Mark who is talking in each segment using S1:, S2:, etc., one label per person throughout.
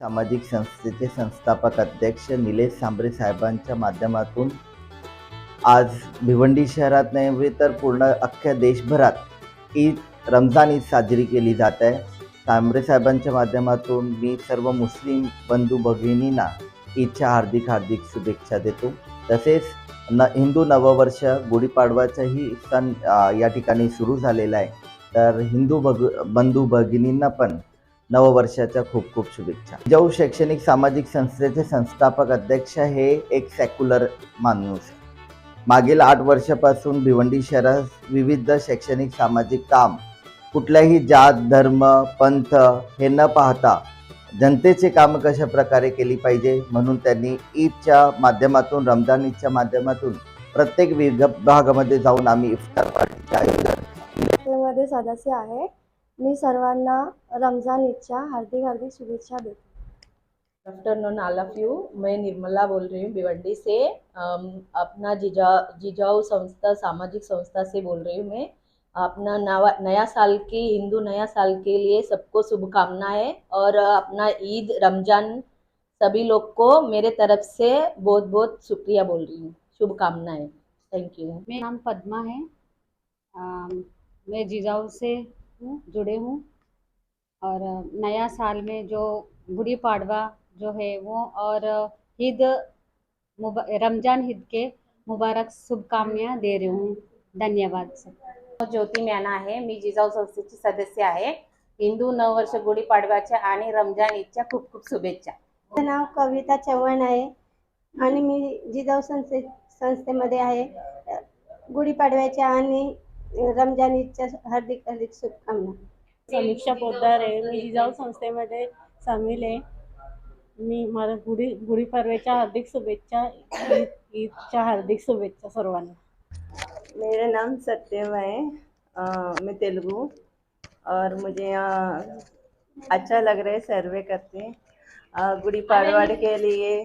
S1: सामाजिक संस्थेचे संस्थापक अध्यक्ष निलेश सांबरे साहेबांच्या माध्यमातून. आज भिवंडी शहरात नव्हे तर पूर्ण अख्ख्या देशभरात ईद रमजान ईद साजरी केली जात आहे. सांबरे साहेबांच्या माध्यमातून मी सर्व मुस्लिम बंधू भगिनींना ईदच्या हार्दिक हार्दिक शुभेच्छा देतो. तसेच न हिंदू नववर्ष गुढीपाडवाचाही सण या ठिकाणी सुरू झालेला आहे. तर हिंदू भग बंधू भगिनींना पण नववर्षाच्या खूप खूप शुभेच्छा. जाऊ शैक्षणिक सामाजिक संस्थेचे संस्थापक अध्यक्ष हे एक सेक्युलर माणूस मागील आठ वर्षापासून भिवंडी शहरात विविध शैक्षणिक सामाजिक काम कुठल्याही जात धर्म पंथ हे न पाहता जनतेचे काम कशा प्रकारे केली पाहिजे म्हणून त्यांनी ईदच्या माध्यमातून रमजान ईदच्या माध्यमातून प्रत्येक विभागामध्ये जाऊन आम्ही इफ्तार पार्टीचे
S2: आयोजनमध्ये सदस्य आहे मी सर्वांना रमज़ान ईदच्या हार्दिक हार्दिक शुभेच्छा देते.
S3: आफ्टरनून ऑल ऑफ़ यू मैं निर्मला बोल रही हूँ भिवंडी से. अपना जिजा जिजाऊ संस्था सामाजिक संस्था से बोल रही हूँ मैं. अपना नवा नया साल की हिंदू नया साल के लिए सबको शुभकामनाएँ और अपना ईद रमज़ान सभी लोग को मेरे तरफ़ से बहुत बहुत शुक्रिया बोल रही हूँ. शुभकामनाएँ. थैंक यू
S4: मेरा नाम पद्मा है. अम, मैं जिजाऊ से हूँ जुड़े हूँ। और नया साल में जो गुड़ी पाड़वा जो है वो और ईद रमज़ान ईद के मुबारक शुभकामनाएँ दे रही हूँ। धन्यवाद सब
S5: ज्योती मॅना आहे मी जिजाऊ संस्थेची सदस्य आहे। हिंदू नववर्ष गुढीपाडव्याच्या आणि रमज़ान ईदच्या खूप खूप शुभेच्छा.
S2: माझं नाव कविता चव्हाण आहे आणि मी जिजाऊ संस्थे संस्थेमध्ये आहे. गुढीपाडव्याच्या आणि रमज़ान ईदच्या हार्दिक हार्दिक शुभकामना.
S6: समीक्षा पोद्दार आहे. मी जिजाऊ संस्थेमध्ये सामील आहे. मी मला गुढी गुढीपाडव्याच्या हार्दिक शुभेच्छा ईद ईदच्या हार्दिक शुभेच्छा सर्वांना.
S7: मेरा नाम सत्यम है अ, मैं तेलुगु. और मुझे अच्छा लग रहा है सर्वे करते अ, गुड़ी पाड़वा के लिए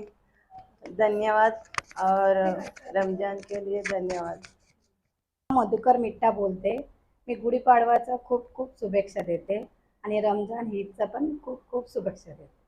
S7: धन्यवाद और रमज़ान के लिए धन्यवाद.
S8: मधुकर मिट्टा बोलते. मी गुढीपाडवाचं खूप खूप शुभेच्छा देते आणि रमजान ईदचं पण खूप खूप शुभेच्छा देते.